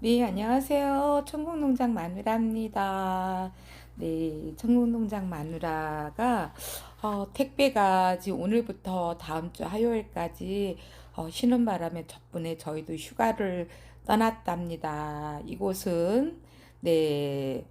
네, 안녕하세요. 천국농장 마누라입니다. 네, 천국농장 마누라가 어, 택배가 지금 오늘부터 다음 주 화요일까지 어, 쉬는 바람에 덕분에 저희도 휴가를 떠났답니다. 이곳은 네,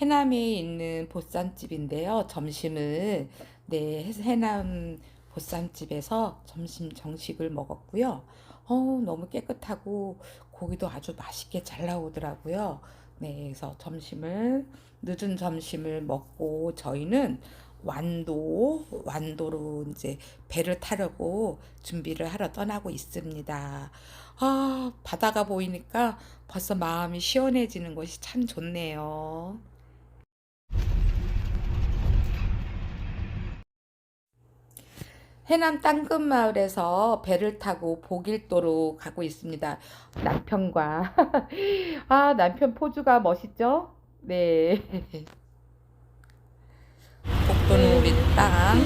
해남에 있는 보쌈집인데요. 점심을 네, 해- 해남 보쌈집에서 점심 정식을 먹었고요. 어, 너무 깨끗하고 고기도 아주 맛있게 잘 나오더라고요. 네, 그래서 점심을 늦은 점심을 먹고 저희는 완도 완도로 이제 배를 타려고 준비를 하러 떠나고 있습니다. 아, 바다가 보이니까 벌써 마음이 시원해지는 것이 참 좋네요. 해남 땅끝마을에서 배를 타고 복일도로 가고 있습니다. 남편과 아 남편 포즈가 멋있죠? 네. 복도는 우리 땅.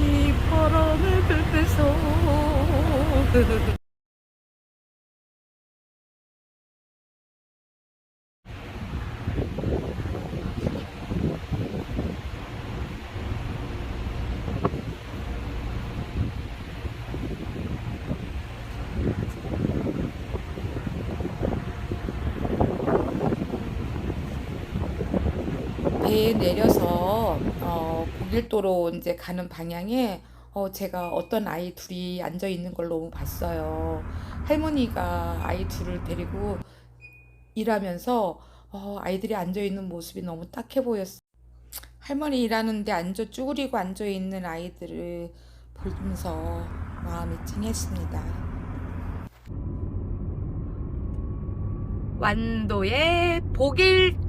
이 바람을 불면서 내려서 어, 복일도로 이제 가는 방향에 어, 제가 어떤 아이 둘이 앉아 있는 걸 너무 봤어요. 할머니가 아이 둘을 데리고 일하면서 어, 아이들이 앉아 있는 모습이 너무 딱해 보였어요. 할머니 일하는데 앉아 쭈그리고 앉아 있는 아이들을 보면서 마음이 찡했습니다. 완도의 복일대교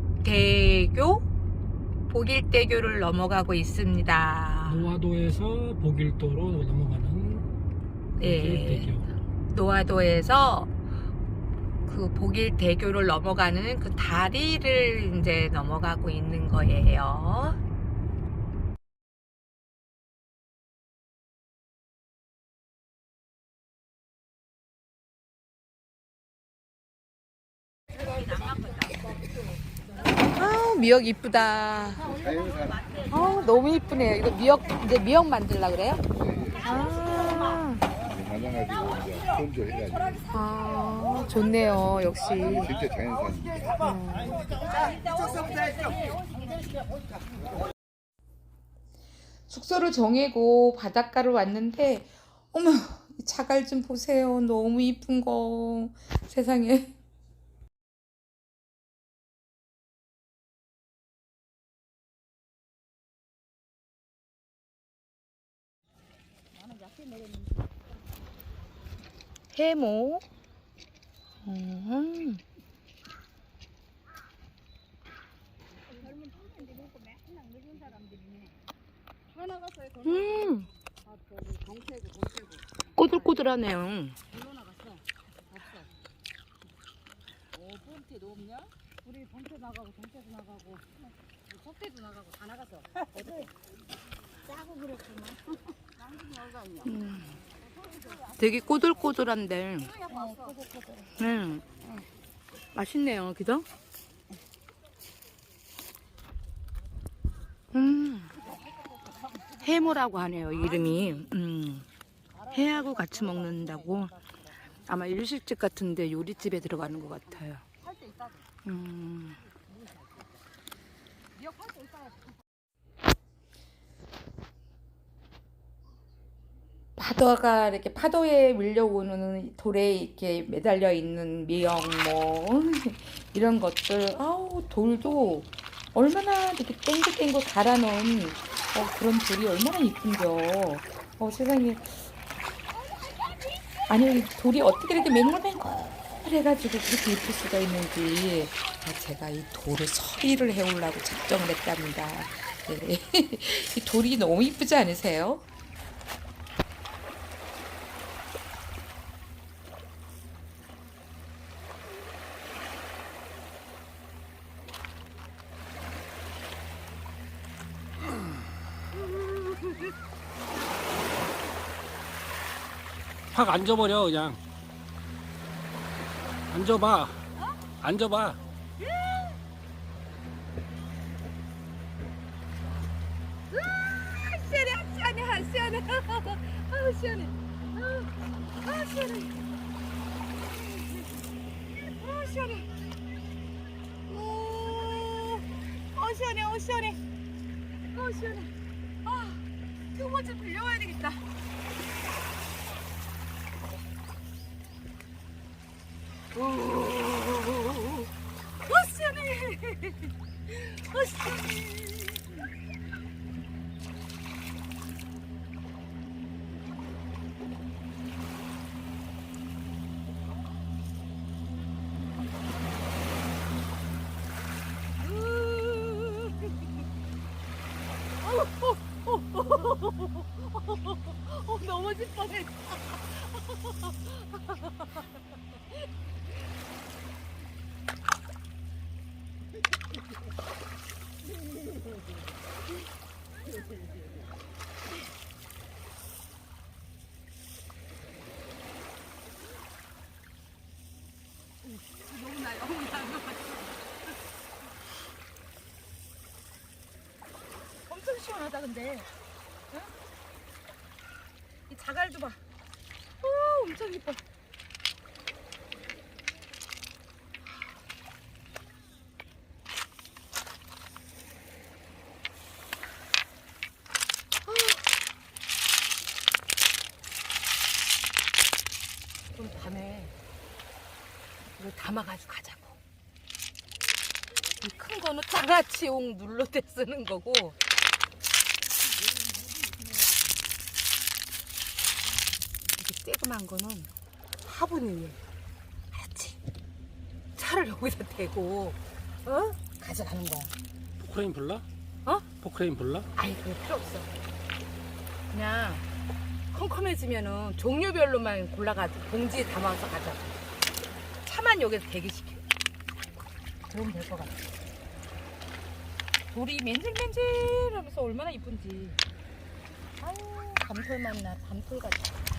복일대교를 넘어가고 있습니다. 노화도에서 복일도로 넘어가는 네. 복일대교. 노화도에서 그 복일대교를 넘어가는 그 다리를 이제 넘어가고 있는 거예요. 미역 이쁘다. 아, 너무 이쁘네요. 이거 미역 이제 미역 만들라 그래요? 아. 가져가지고 이제 건조해가지고 아, 좋네요. 역시. 진짜 자연산. 숙소를 정해고 바닷가로 왔는데, 어머, 이 자갈 좀 보세요. 너무 이쁜 거. 세상에. 해모. 음. 음. 꼬들꼬들하네요. 나가고 나가고 나가고 다 나갔어. 짜고 그랬구나. 되게 꼬들꼬들한데. 음. 맛있네요, 그죠? 음. 해모라고 하네요, 이름이. 음. 해하고 같이 먹는다고. 아마 일식집 같은데 요리집에 들어가는 것 같아요. 음. 미역 할때 있다. 파도가 이렇게 파도에 밀려오는 돌에 이렇게 매달려 있는 미역 뭐 이런 것들. 아우 돌도 얼마나 이렇게 땡글땡글 갈아 넣은 어, 그런 돌이 얼마나 이쁜겨. 어 세상에. 아니 이 돌이 어떻게 이렇게 맹글맹글 해가지고 그렇게 이쁠 수가 있는지. 아, 제가 이 돌을 서리를 해오려고 작정을 했답니다. 네. 이 돌이 너무 이쁘지 않으세요? 확 앉아버려 그냥. 앉아봐. 어? 앉아봐. 어, 시원해. 어, 시원해. 어, 넘어질 뻔했어. 너무 나, 너무 나. 엄청 시원하다 근데 응? 이 자갈도 봐 오, 엄청 이뻐 그럼 밤에 이걸 담아가지고 가자고 이큰 거는 장아찌용 눌러 대 쓰는 거고 이게 쬐그만 거는 화분이에 알았지? 차를 여기다 대고 어? 가져가는 거야 포크레인 불러? 어? 포크레인 불러? 아이 그거 필요 없어 그냥 컴컴해지면은 종류별로만 골라가지고 봉지에 담아서 가자 차만 여기서 대기시켜 그러면 될 것 같아 돌이 맨질맨질하면서 얼마나 이쁜지. 아유 밤톨 맛나 밤톨 같아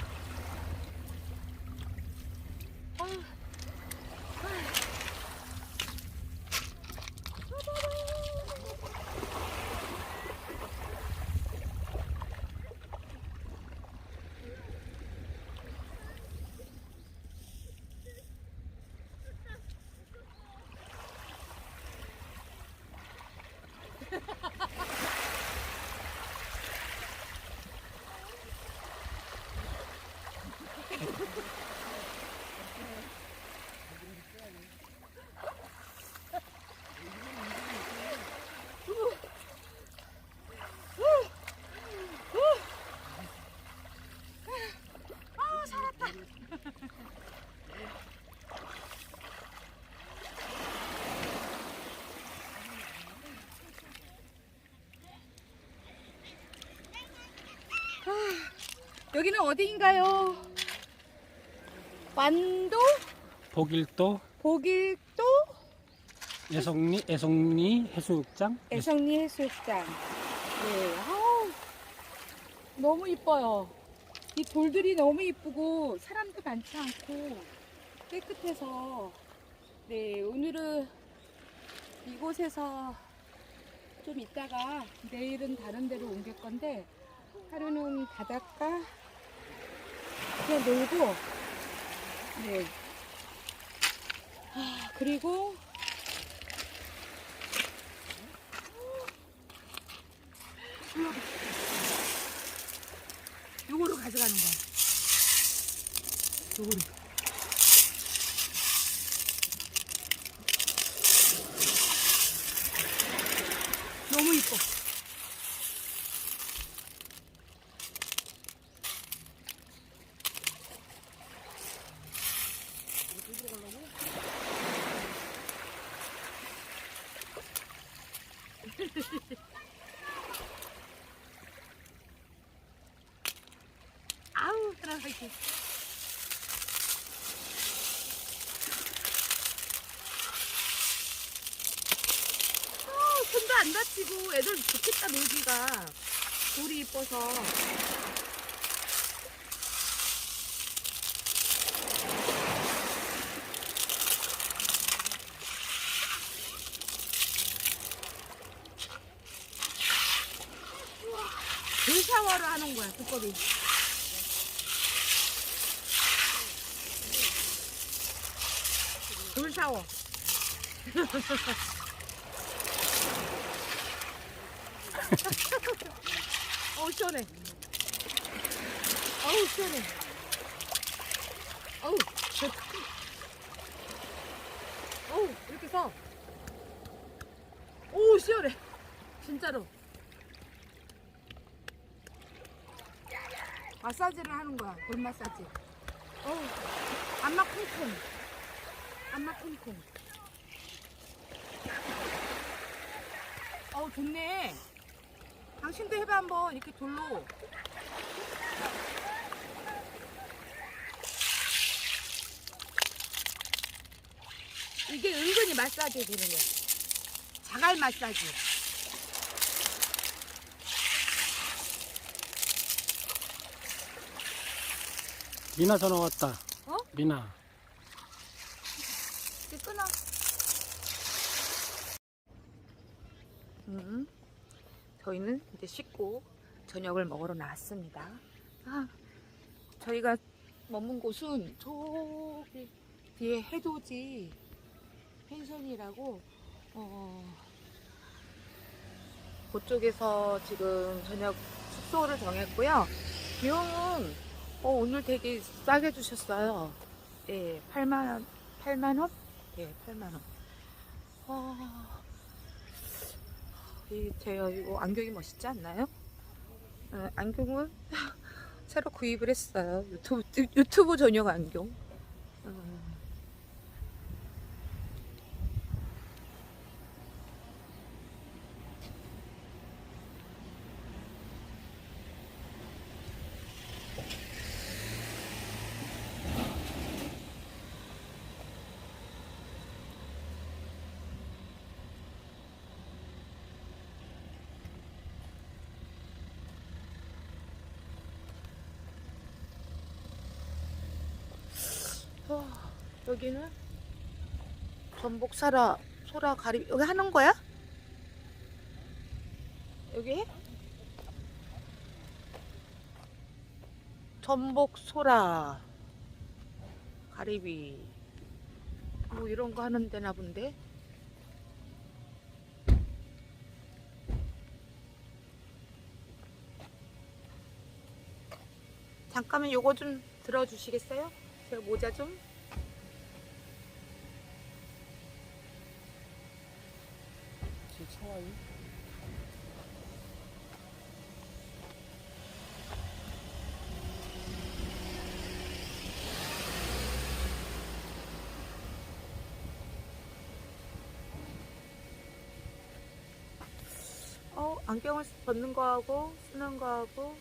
여기는 어디인가요? 완도 복일도 복일도 애송리 애송리 해수욕장. 애성리 해수욕장. 네, 아우, 너무 이뻐요. 이 돌들이 너무 이쁘고 사람도 많지 않고 깨끗해서 네 오늘은 이곳에서 좀 있다가 내일은 다른 데로 옮길 건데 하루는 바닷가 그냥 놀고 네 아, 그리고 요거로 가져가는 거야. 요거로. 너무 이뻐. 아우, 사랑하게. 아, 손도 안 다치고 애들 좋겠다 놀기가 돌이 이뻐서 똑바로 하는 거야, 두꺼비. 물 샤워. 어우, 시원해. 어우, 시원해. 어우, 어우, 이렇게 서. 오, 시원해. 진짜로. 마사지를 하는 거야, 볼 마사지. 어우, 안마 콩콩. 안마 콩콩. 어우, 좋네. 당신도 해봐, 한번. 이렇게 돌로. 이게 은근히 마사지 되는 거야. 자갈 마사지. 미나 전화 왔다. 어? 미나. 이제 끊어. 음, 저희는 이제 씻고 저녁을 먹으러 나왔습니다. 아, 저희가 머문 곳은 저기 뒤에 해돋이 펜션이라고 어, 그쪽에서 지금 저녁 숙소를 정했고요. 비용은 어, 오늘 되게 싸게 주셨어요. 예, 8만 8만 원? 예, 8만 원. 와. 이 제가 이거 안경이 멋있지 않나요? 어, 안경은 새로 구입을 했어요. 유튜브 유튜브 전용 안경. 어. 어, 여기는 전복 사라 소라 가리 여기 하는 거야? 여기 해? 전복 소라 가리비 뭐 이런 거 하는 데나 본데 잠깐만 요거 좀 들어주시겠어요? 제가 모자 좀 차와요. 어, 안경을 벗는 거하고 쓰는 거하고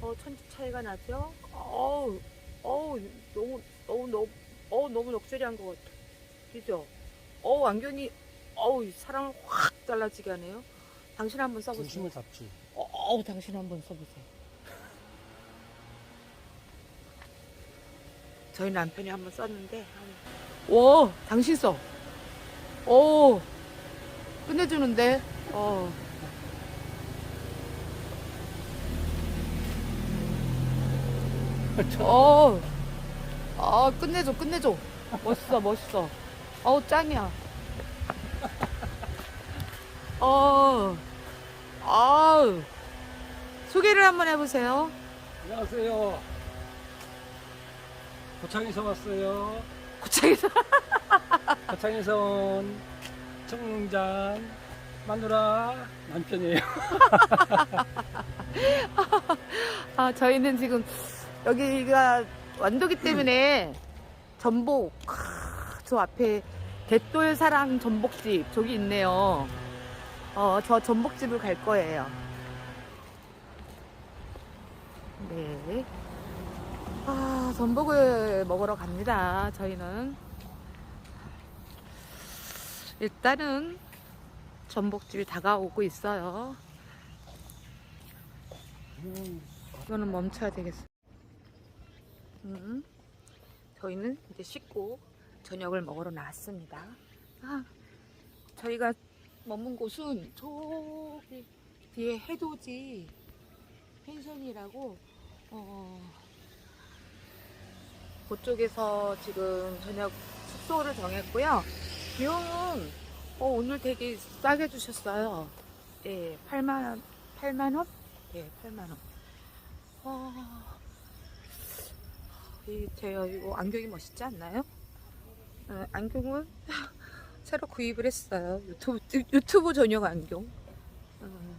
어, 천지 차이가 나죠? 어우, 어우, 너무, 너무, 너무, 어우, 너무 럭셔리한 것 같아. 그죠? 어우, 안경이, 어우, 사람을 확 달라지게 하네요. 당신 한번 써보세요. 중심을 잡지. 어, 어우, 당신 한번 써보세요. 저희 남편이 한번 썼는데, 오, 당신 써. 오, 끝내주는데, 어. 어, 아, 끝내줘, 끝내줘. 멋있어, 멋있어. 어우, 짱이야. 어, 아우. 소개를 한번 해보세요. 안녕하세요. 고창에서 왔어요. 고창에서. 고창에서 온 청장 마누라 남편이에요. 아, 저희는 지금 여기가 완도기 때문에 전복, 크, 저 앞에 대돌사랑 전복집 저기 있네요. 어, 저 전복집을 갈 거예요. 네. 아, 전복을 먹으러 갑니다. 저희는. 일단은 전복집이 다가오고 있어요. 이거는 멈춰야 되겠어. 음, 저희는 이제 씻고 저녁을 먹으러 나왔습니다. 아, 저희가 머문 곳은 저기 뒤에 해돋이 펜션이라고 어, 그쪽에서 지금 저녁 숙소를 정했고요. 비용은 어, 오늘 되게 싸게 주셨어요. 예, 8만 8만 원? 예, 8만 원. 어, 이 제가 이거 안경이 멋있지 않나요? 어, 안경은 새로 구입을 했어요. 유튜브 유튜브 전용 안경. 어.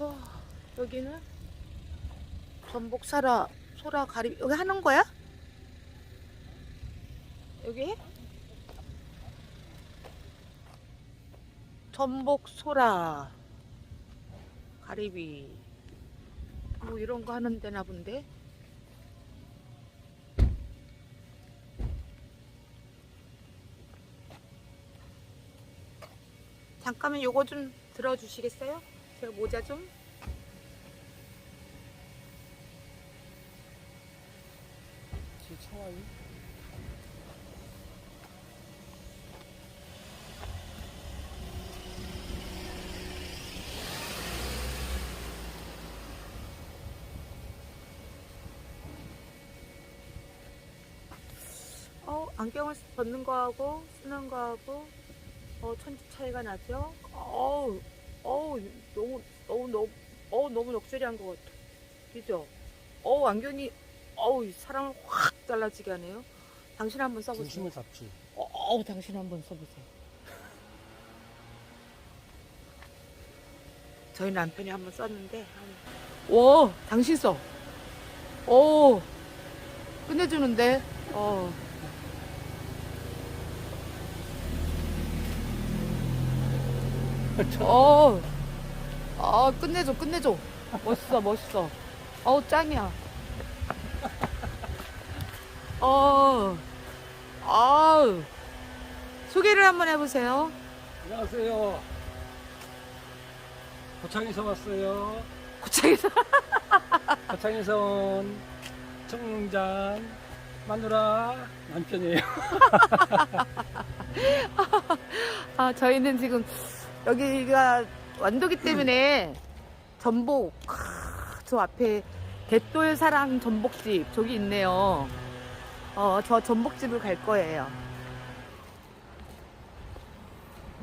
어, 여기는 전복 사라 소라 가리 여기 하는 거야? 여기 해? 전복 소라 가리비 뭐 이런 거 하는 데나 본데 잠깐만 요거 좀 들어주시겠어요? 제가 모자 좀제 차와요? 어, 안경을 벗는 거하고 쓰는 거하고 어, 천지 차이가 나죠? 어우, 어우, 너무, 어우, 너무, 어우, 너무 럭셔리한 것 같아. 그죠? 어우, 안경이, 어우, 사람을 확 잘라지게 하네요. 당신 한번 써보세요. 중심을 잡지. 어, 어우, 당신 한번 써보세요. 저희 남편이 한번 썼는데, 오, 당신 써. 오, 끝내주는데, 어. 어, 아, 끝내줘, 끝내줘. 멋있어, 멋있어. 어우, 짱이야. 어, 아우. 소개를 한번 해보세요. 안녕하세요. 고창에서 왔어요. 고창에서. 고창에서 온 청장 마누라 남편이에요. 아, 저희는 지금 여기가 완도기 때문에 전복, 크, 저 앞에 대돌 사랑 전복집 저기 있네요. 어, 저 전복집을 갈 거예요.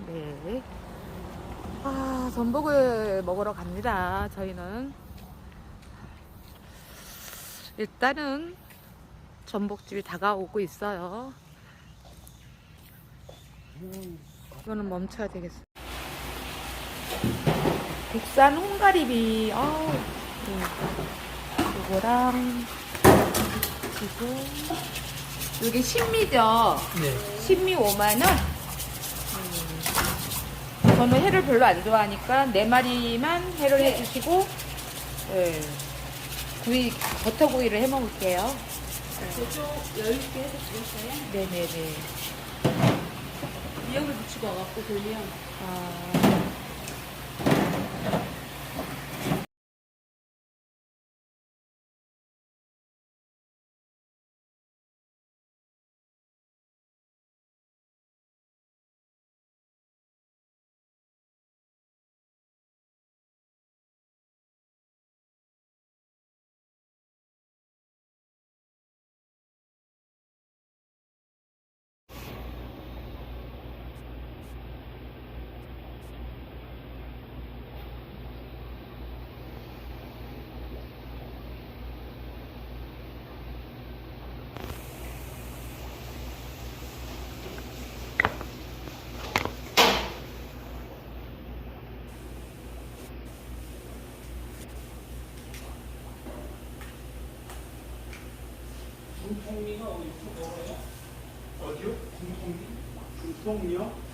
네. 아, 전복을 먹으러 갑니다. 저희는. 일단은 전복집이 다가오고 있어요. 이거는 멈춰야 되겠어. 국산 홍가리비. 아우. 네. 이거랑 지금 이게 신미죠. 네. 신미 5만 원. 음. 저는 회를 별로 안 좋아하니까 네 마리만 회를 해주시고, 네. 구이 버터구이를 해 먹을게요. 저쪽 여유 있게 해서 주셨어요? 네네네. 미역을 붙이고 와갖고 돌면 아. 어디요? 중통리? 중통리요?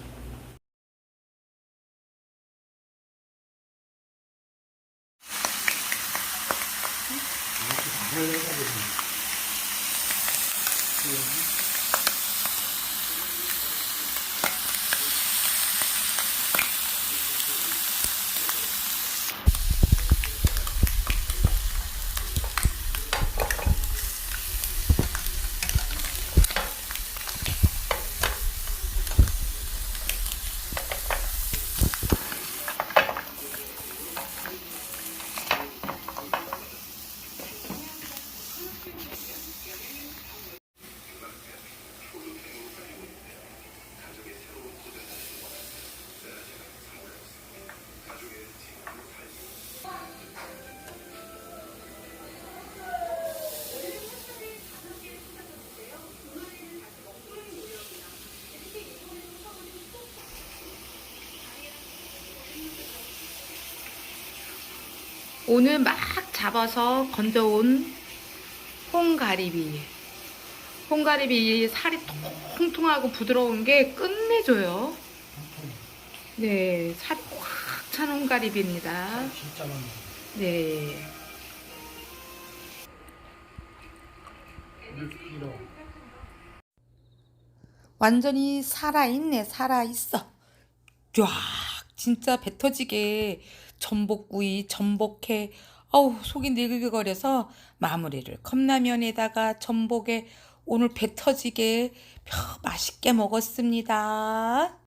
오늘 막 잡아서 건져온 홍가리비. 홍가리비 살이 통통하고 부드러운 게 끝내줘요. 네, 살이 꽉찬 홍가리비입니다. 네. 6kg. 완전히 살아있네, 살아있어. 쫙, 진짜 배 터지게 전복구이, 전복회, 어우, 속이 니글니글거려서 마무리를 컵라면에다가 전복에 오늘 배 터지게 맛있게 먹었습니다.